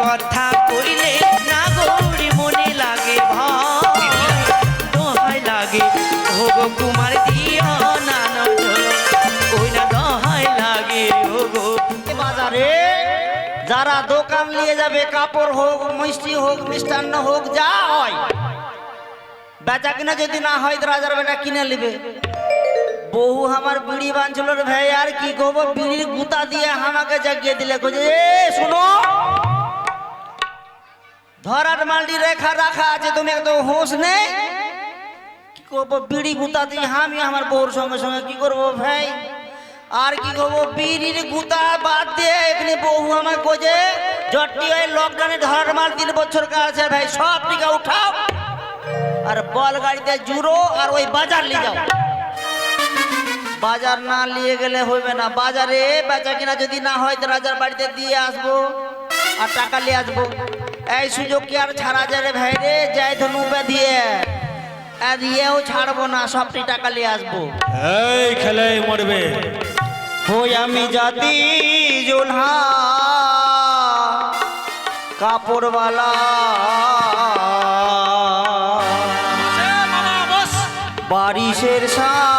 কথা কইলে না লাগে বাজারে যারা দোকান নিয়ে যাবে, কাপড় হোক, মিষ্টি হোক, মিষ্টান্ন হোক, যা হয়। বেচা কিনা যদি না হয় তো রাজার বেটা কিনে নিবে। বহু আমার বিড়ি বাঁধছিল রে ভাই, আর কি করব? বিড়ির গুতা দিয়ে আমাকে জাগিয়ে দিলে। এ, শোনো। ধরার মালটি রেখা রাখা আছে, তুমি একদম হোশ নেই কি করব, বিড়ি গুতা দিয়ে আমি আমার বউর সঙ্গে সঙ্গে কি করব ভাই? আর কি করব, বিড়ির গুতা বাদ দিয়ে এখানে বহু আমার কোজে জটটি হয়ে লকডাউনে ধরার মাল তিন বছর আছে, ভাই, সব টিকা উঠাও। আর বল গাড়িতে জুড়ো আর ওই বাজার নিয়ে যাও। বাজার না নিয়ে গেলে হইবে না। বাজারে বেচা কিনা যদি না হয়, তো রাজার বাড়িতে দিয়ে আসব আর টাকা নিয়ে আসব। এই সুযোগ কি আর ছাড়া যায় রে ভাই রে? যাই নুবে দিয়ে। আর দিয়েও ছাড়বো না সবটি টাকা নিয়ে আসব। এই খেলাই মরবে। হই আমি জাতি জোলহা কাপড়ওয়ালা। বারিশের শাহে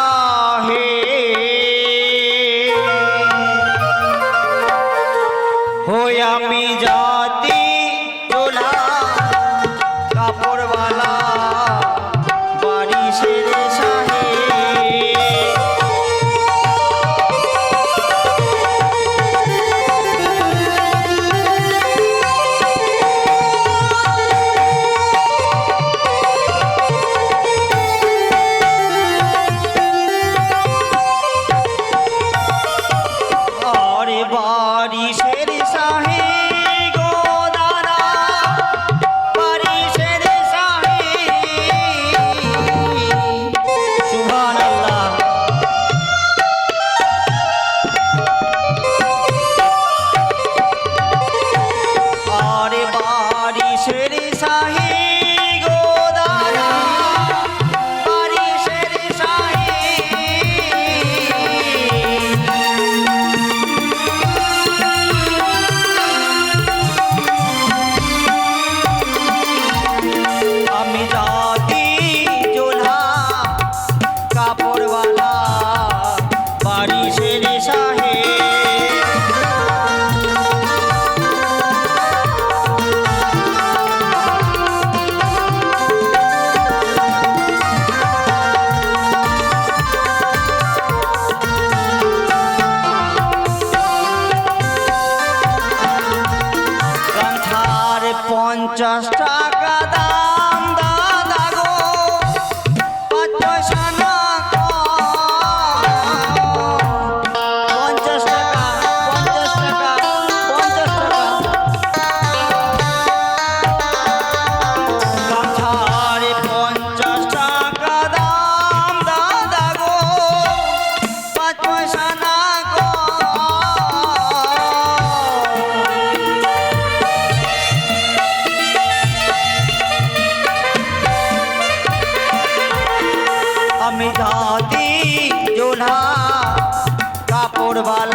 কাপড়ওয়ালা বাড়ি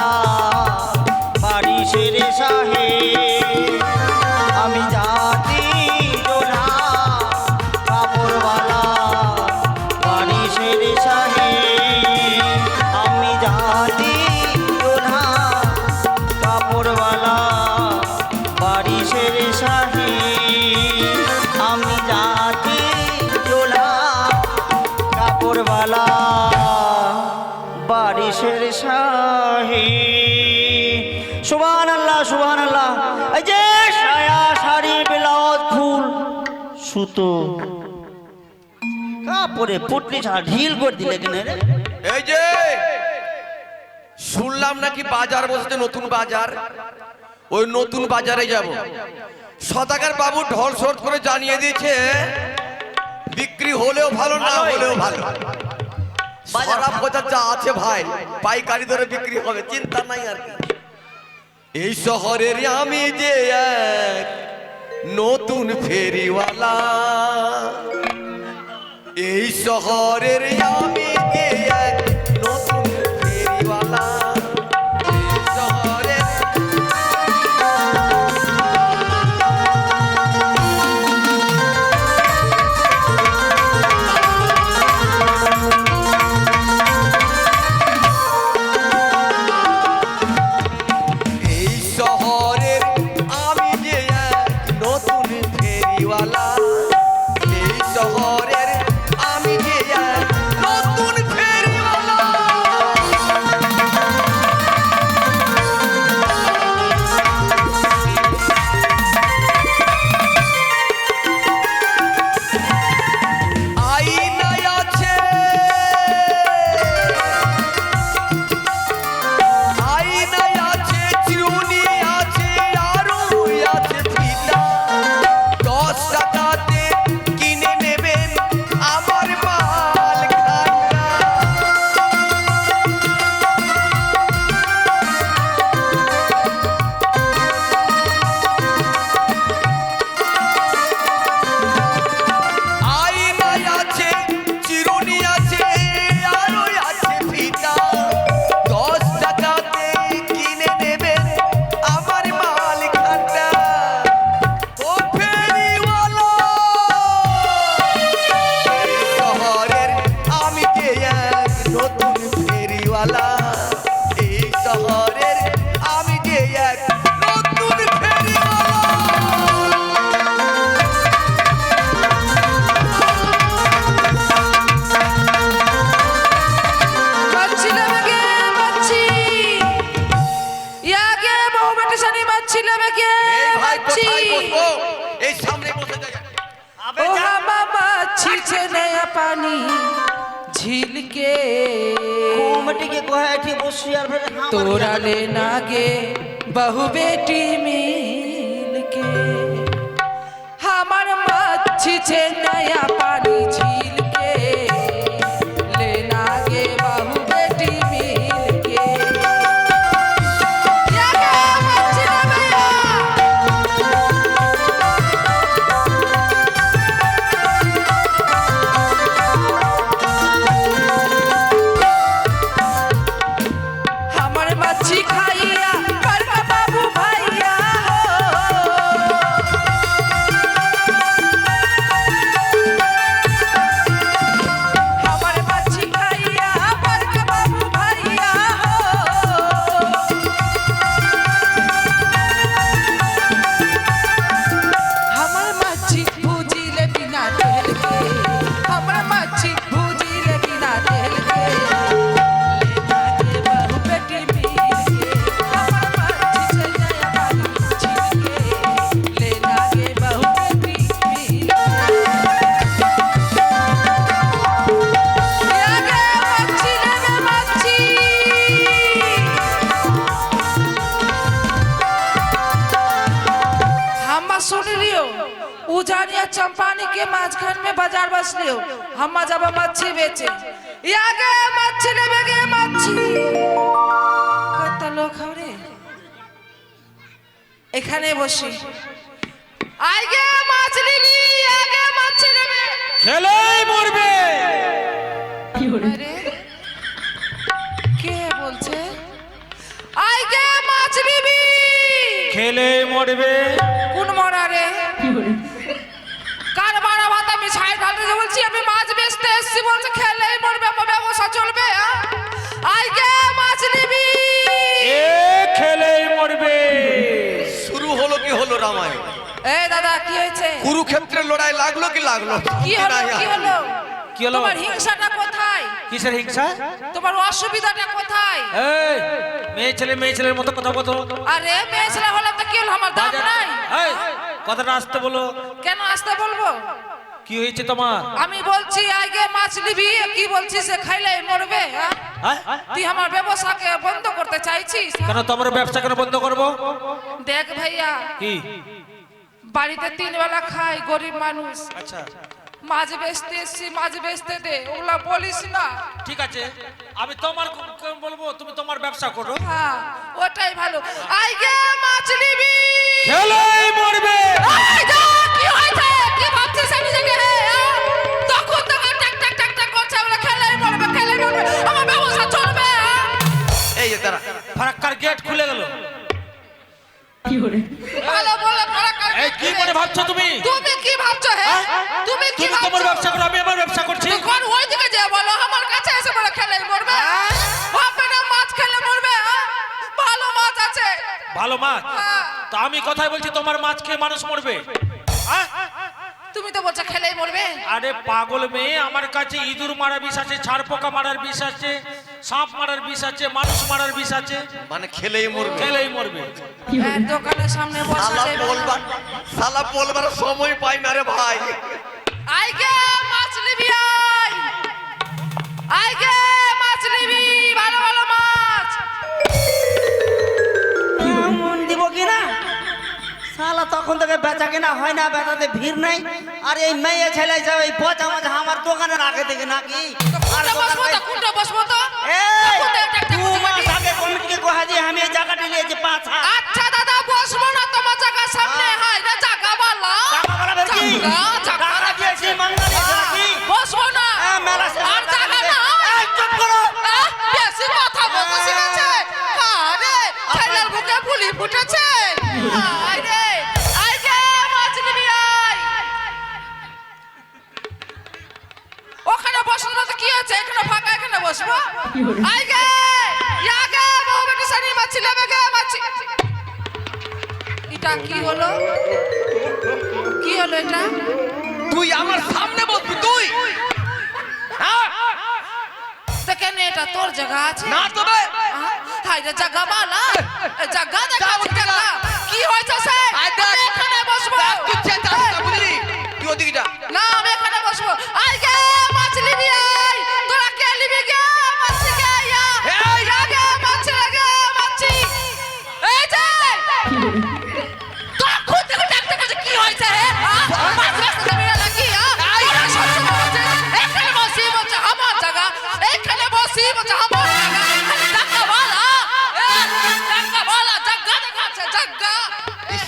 কাপড়ে পুটলি ছাড়া ঢিল করে দিলে কেন রে। এই যে শুনলাম নাকি বাজার বসেছে নতুন বাজার? ওই নতুন বাজারে যাব। সদাগার বাবু ঢল শোট করে জানিয়ে দিয়েছে বিক্রি হলেও ভালো না হলেও ভালো। বাজার বাজার যা আছে ভাই পাইকারি ধরে বিক্রি হবে চিন্তা নাই আর কি। এই শহরের আমি যে এক নতুন ফেরিওয়ালা। এই শহরের আমি করেও হাম্মা যাবা মাছি বেচে। ইয়াগে মাছি নেবে গে মাছি। কত লোক হরে এখানে বসে। আইগে মাছ নিবি আগে মাছি নেবে। খেলেই মরবে। কে বলছে? আইগে মাছ নিবি। খেলে মরবে। কোন মরা রে আমি ছাই ঢালতে বলছি আমি মাছ বেচতে এসছি বলছে খেলেই মরবে আমার ব্যবসা চলবে? আইগে মাছ নিবি। এ খেলেই মরবে। শুরু হলো কি হলো রামায়ণ? এই দাদা কি হয়েছে? কুরুক্ষেত্রের লড়াই লাগল কি লাগল? কি হলো কি হলো? কি হলো? তোমার হিংসাটা কোথায়? কিসের হিংসা? তোমার অসুবিধাটা কোথায়? এই মেয়ে ছেলে মেয়ে ছেলের মতো কথা বলো। আরে মেয়ে ছেলে হলে তো কি হলো? আমার দাম নাই। এই কথাটা আসতে বলো। কেন আসতে বলব? কি হয়েছে তোমার? আমি বলছি আগে মাছ নিবি কি বলছিস? সে খাইলে মরবে হ্যাঁ? হ্যাঁ? তুই আমার ব্যবসাকে বন্ধ করতে চাইছিস? কেন তোমার ব্যবসা কেন বন্ধ করব? দেখ ভাইয়া কি? বাড়িতে তিন বেলা খাই গরিব মানুষ। আচ্ছা। মাছ বেচতে এসছি মাছ বেচতে দে ওগুলা বলিস না। ঠিক আছে আমি তোমার বলব তুমি তোমার ব্যবসা করো। হ্যাঁ ওটাই ভালো। আইগে মাছ নিবি। খেলেই মরবে। যা, এই যে তারা ফারাক্কার গেট খুলে গেল। ভালো বলে ফারাক্কার এই কি মনে ভাবছ তুমি? তুমি কি ভাবছ হে? তুমি কি তুমি তোমার ব্যবসা করো আমি আমার ব্যবসা করছি। কোন ওই দিকে যে বলো আমার কাছে এসে বলে খেলে মরবে। ভাববে না মাছ খেলে মরবে হ্যাঁ? ভালো মাছ আছে। ভালো মাছ? হ্যাঁ। তো আমি কথাই বলছি তোমার মাছ খেয়ে মানুষ মরবে। হ্যাঁ? তো বলছো খেলেই মরবে। আরে পাগল মেয়ে আমার কাছে ইঁদুর মারার বিষ আছে ছাড় পোকা মারার বিষ আছে সাপ মারার বিষ আছে মানুষ মারার বিষ আছে। মানে খেলেই মরবে। খেলেই মরবে। হ্যাঁ, দোকানের সামনে বসে সালা। বলবার সালা বলবার সময় পাই না রে ভাই। আইগে মাছ নিবি আই আইগে মাছ শালা তখন থেকে বেচা কিনা হয় না বেচাতে ভিড় নাই। আর এই মেয়ে ছেলে যাবে এই পচা মাছ আমার দোকানের আগে থেকে নাকি? আর কোনটা দোকান বসবো তো ভাই- কোনটা বসবো তো। এই কোনটা একটা একটা দু বুঝি মাস বাটি? আগে কমিটিকে কহা যে আমি এই জায়গাটা নিয়েছি পাঁচ আচ্ছা দাদা বসবো না তোমার জায়গার সামনে। হাই রে জায়গা বলো। টাকা বরাবর কি? জায়গা দিয়েছি দিয়েছি নাকি? বসবো না। হ্যাঁ, মেলা আর জায়গা না চুপ করো। বেশি কথা বলতে শিখেছে আরে ছেলের বুকে ফুলি ফুটেছে। আরে ওখানে বসবো না তো কি হচ্ছে এখানে ফাঁকা এখানে বসবো? আইগে ইয়াগে বউ বেটি সানি মাছি লেবে গে! মাছি এটা কি হলো? কি হলো এটা? তুই আমার সামনে বসবি তুই! হ্যাঁ? কেন এটা তোর জায়গা আছে? না তবে! হাই রে জায়গা বালা! জায়গা দেখা যাব জায়গা না। কি হয়েছে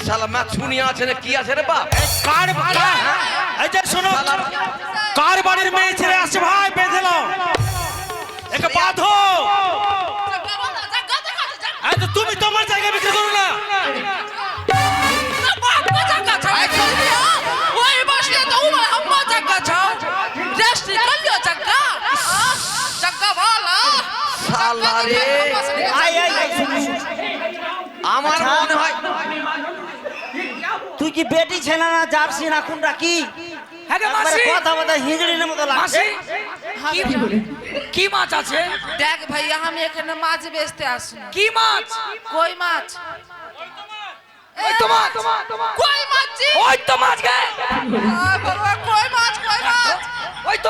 শালা মা শুনি আছে না কি আছে রে বাপ? কার কার এই যে শোনো কার বাড়ির মেয়ে ছেলে আসছে? ভাই বেঁধে নাও। একে বাঁধো কি বেটি ছেলে না জার্সি না কোনটা কি? হ্যাঁ গো, একবারে মাসি। কথা বলতে হিজড়ির মতো লাগছে। কি মাছ আছে? দেখ ভাইয়া আমি এখানে মাছ বেচতে আসি কি মাছ? কই মাছ? ওই তো মাছ। কই মাছ ওই তো মাছ গে। কই মাছ কই মাছ? ওই তো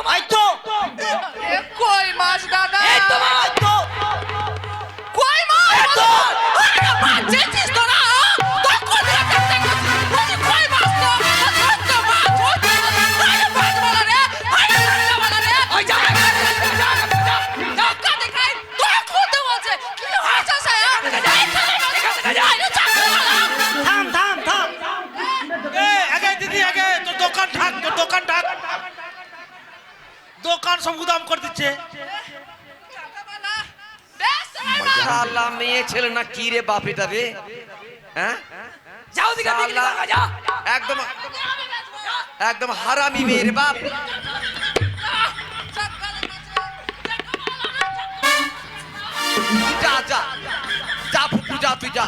কই মাছ দাদা? এই তো আই তো। কই মাছ? তো মাছ। দোকান সব গুদাম করে দিচ্ছে। শালা মেয়ে ছেলে না কি রে বাপ এটা রে? হ্যাঁ? যাও দিকে যা একদম একদম হারামি মেয়ে রে বাপ যা যা। যা ফুপু যা তুই যা।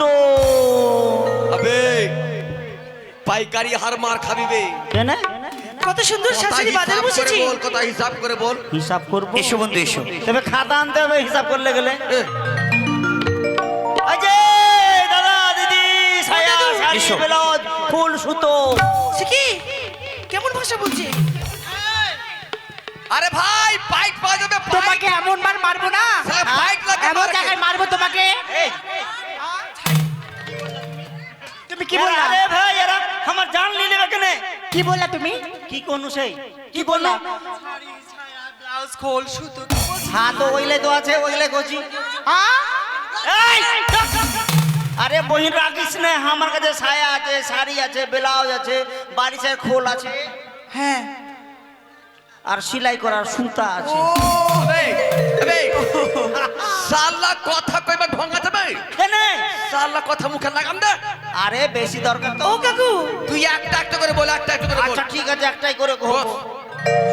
সুতো আবে। পাইকারি হার মার খাবি বে। কেন? কত সুন্দর শাশুড়ি বাজারে হিসাব করে বসেছি বল কথা হিসাব করে বল। হিসাব করব? এসো বন্ধু এসো। তবে খাতা আনতে হবে হিসাব করলে গেলে। এ, দাদা দিদি সায়া শাড়ি। ব্লাউজ ফুল সুতো। কি? কেমন ভাষা বলছে? আরে ভাই পাইক বাজাবে পাইক তোমাকে এমন মার মারবো না। লাগে এমন জায়গায় মারবো তোমাকে। তুমি কি বললা? আরে ভাই এরা আমার জান নিয়ে নেবে কেন? কি বললা তুমি? কি কোন সেই? কি বলল? ব্লাউজ খোল সুতো হ্যাঁ তো ওইলে তো আছে ওইলে হ্যাঁ এই। আরে বহিন রাখিস না আমার কাছে ছায়া আছে শাড়ি আছে ব্লাউজ আছে বারিশের খোল আছে। হ্যাঁ। আর সেলাই করার সুতা আছে। শালা কথা কইবা ঢঙ্গা যাবে কেন? শালা কথা মুখে লাগাম দে। আরে বেশি দরকার তো। ও কাকু তুই একটা একটা করে বল একটা একটা করে আচ্ছা ঠিক আছে একটাই করে কহবো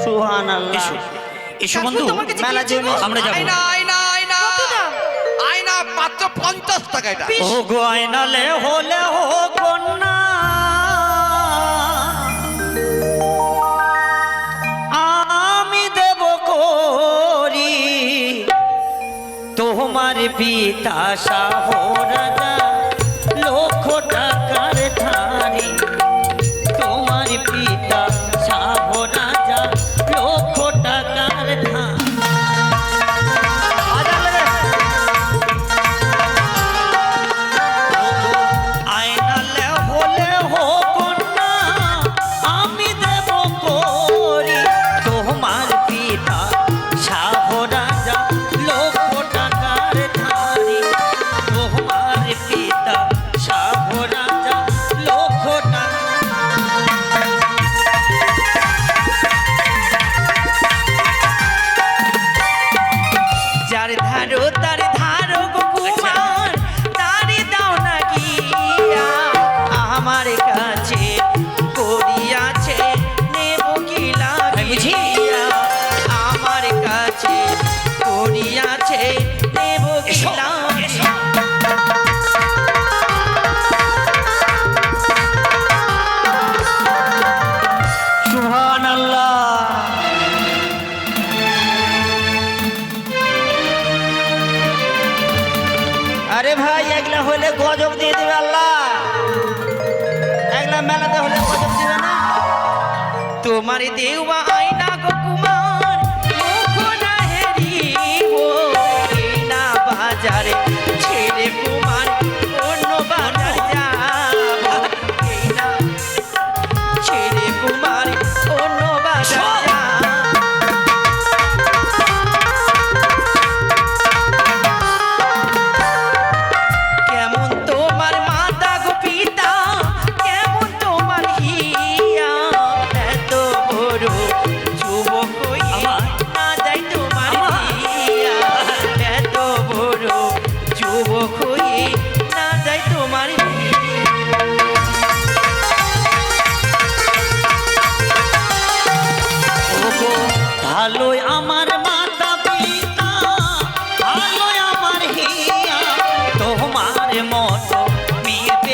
সুহান আল্লাহ এসো বন্ধু, মেলা কি গো? আমরা যাব। আয়না আয়না আয়না। আয়না মাত্র পঞ্চাশ টাকা এটা। ও গয়নালে হলে হো কন্যা তোমার পিতা শাহ কেউ আয়না গো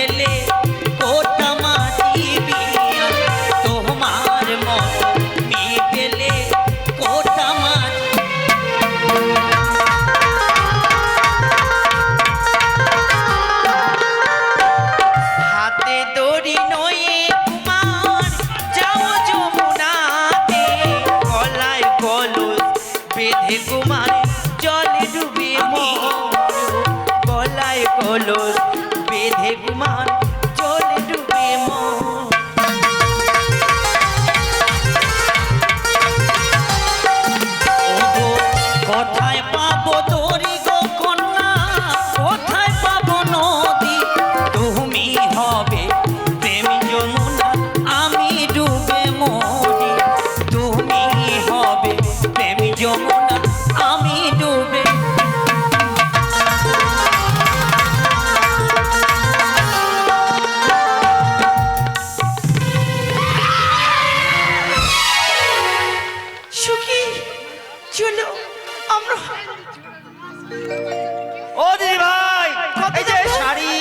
Belén. সুখী আমরা ও ভাই শাড়ি।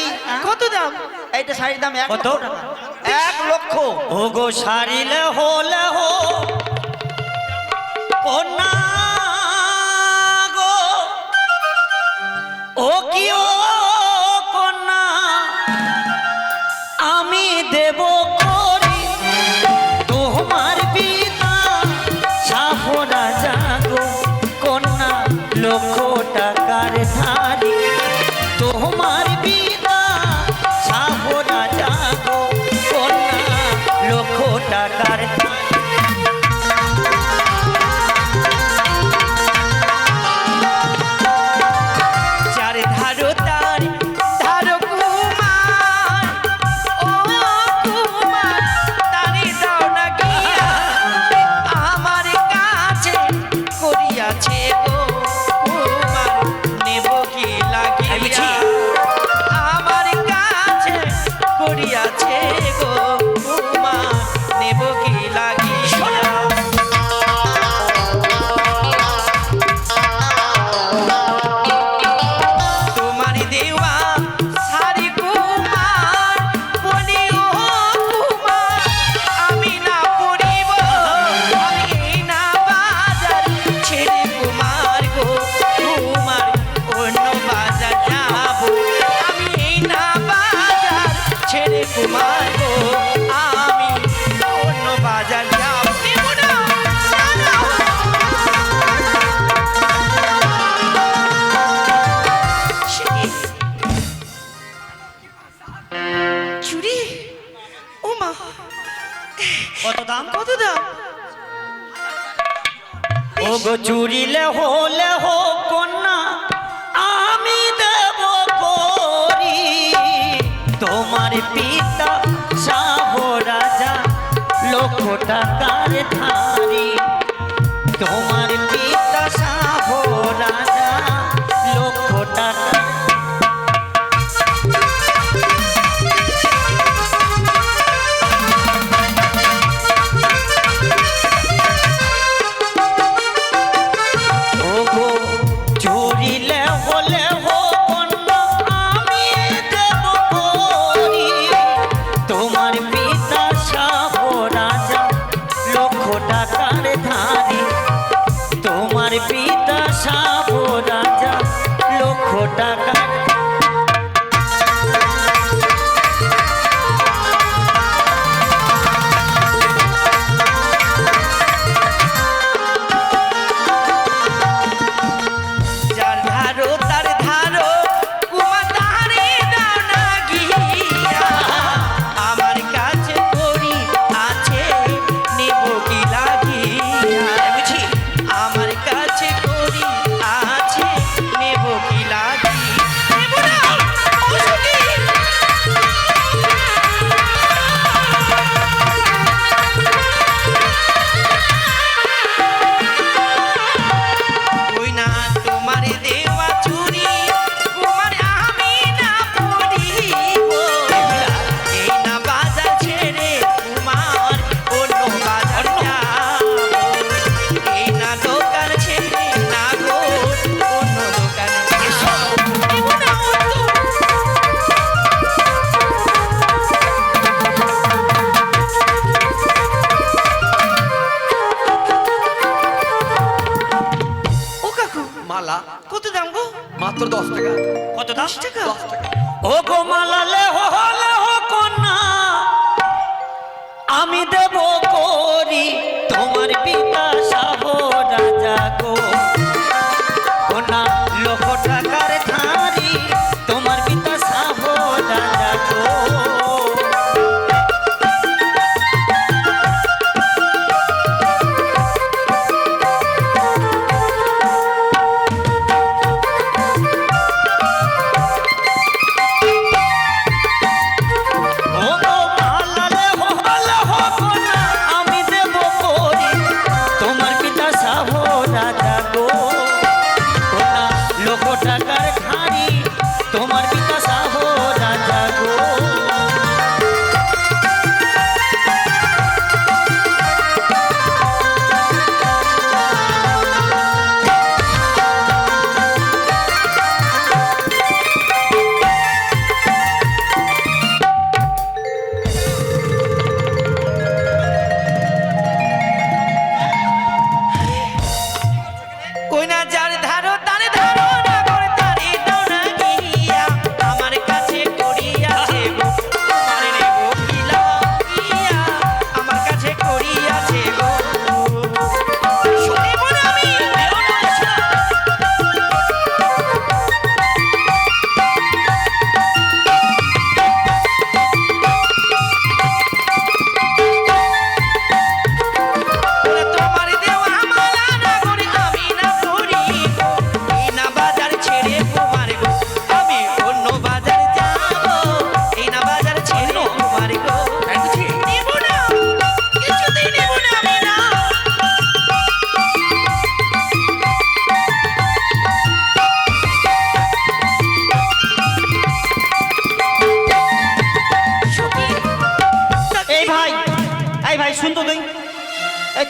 কত দাম? এইটা শাড়ির দাম এক কত? এক লক্ষ। ও গো শাড়ি হো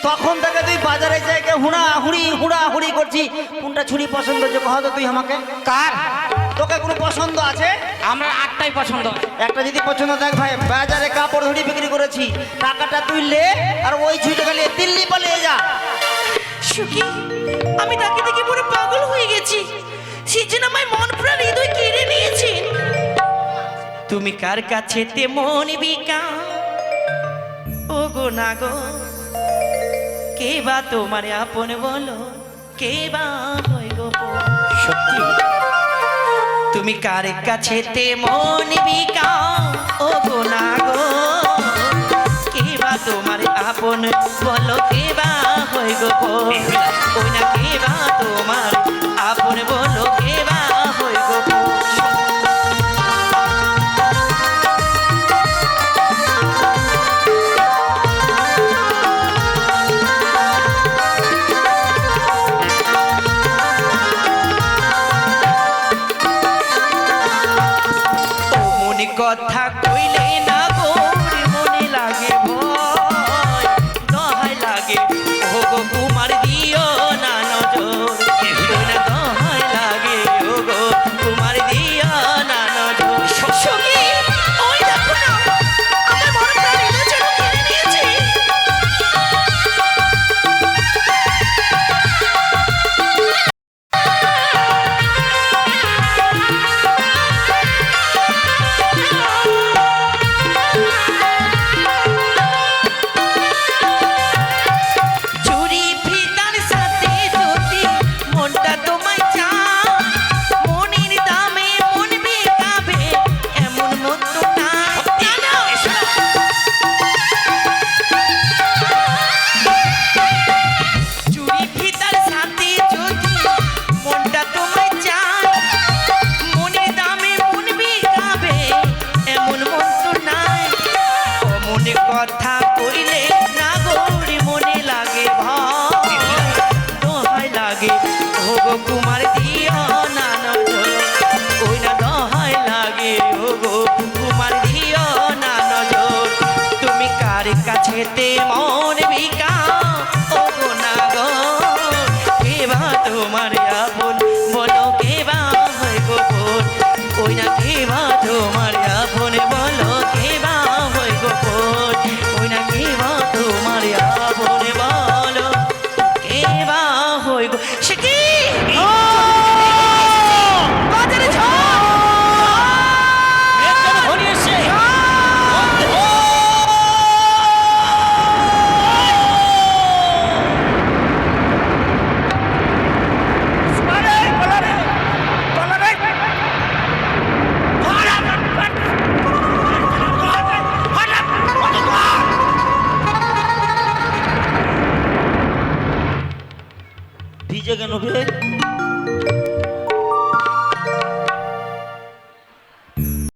তখন থেকে তুই বাজারে জায়গায় হুড়া হুড়ি হুড়া হুড়ি করছি। কোনটা ছুরি পছন্দ হচ্ছে কহতো তুই আমাকে? কার? তোকে কোনো পছন্দ আছে? আমরা আটটাই পছন্দ। একটা যদি পছন্দ থাক ভাই বাজারে কাপড় ধুড়ি বিক্রি করেছি। টাকাটা তুই লে আর ওই ছুটে গেলে দিল্লি পালিয়ে যা। সুখী আমি তাকে দেখে পুরো পাগল হয়ে গেছি। সেদিন আমায় মন প্রাণ হৃদয় কেড়ে নিয়েছে। তুমি কার কাছে তেমন বিকা? ও গো না গো কে বা তোমার আপন বলো কে বা সত্যি? তুমি কার কাছে তে মন বিকা ও গো না গো। কে বা তোমার আপন বলো কে বা হই গো ও না কে বা তোমার আপন বলো।